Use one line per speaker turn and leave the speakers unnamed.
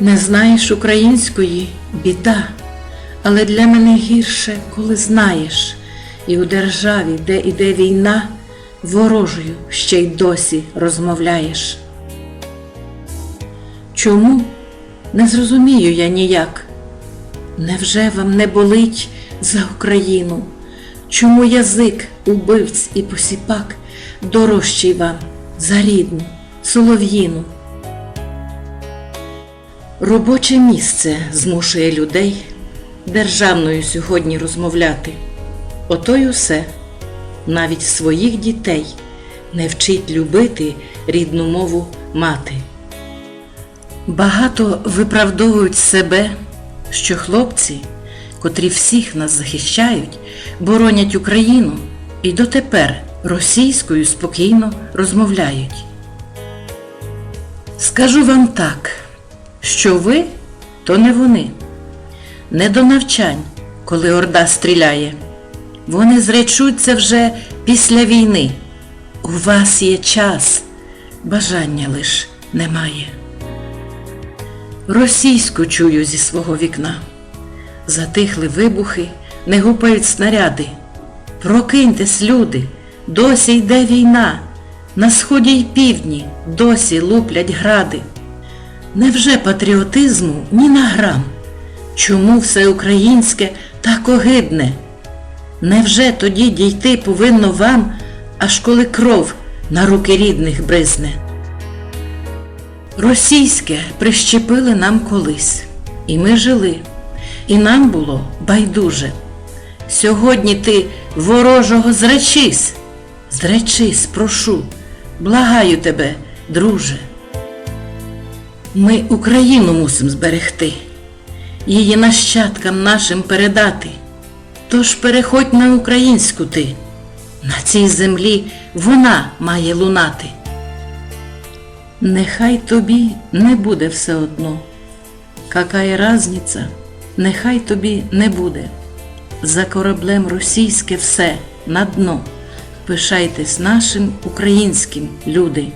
Не знаєш української біда, але для мене гірше, коли знаєш, і у державі, де іде війна, ворожою ще й досі розмовляєш. Чому? Не зрозумію я ніяк. Невже вам не болить за Україну? Чому язик убивць і посіпак дорожчий вам за рідну, солов'їну? Робоче місце змушує людей державною сьогодні розмовляти. Ото й усе, навіть своїх дітей не вчить любити рідну мову мати. Багато виправдовують себе, що хлопці, котрі всіх нас захищають, боронять Україну і дотепер російською спокійно розмовляють. Скажу вам так, що ви то не вони, не до навчань, коли орда стріляє. Вони зречуться вже після війни. У вас є час, бажання лиш немає. Російську чую зі свого вікна. Затихли вибухи, не гупають снаряди. Прокиньтесь, люди, досі йде війна. На сході й півдні досі луплять гради. Невже патріотизму ні на грам? Чому все українське так огидне? Невже тоді дійти повинно вам, аж коли кров на руки рідних бризне? Російське прищепили нам колись, і ми жили, і нам було байдуже. Сьогодні ти ворожого зречись, зречись, прошу, благаю тебе, друже. Ми Україну мусимо зберегти, її нащадкам нашим передати. Тож переходь на українську ти, на цій землі вона має лунати. Нехай тобі не буде все одно. Какая разниця, нехай тобі не буде. За кораблем російське все на дно. Пишайтесь нашим українським, люди.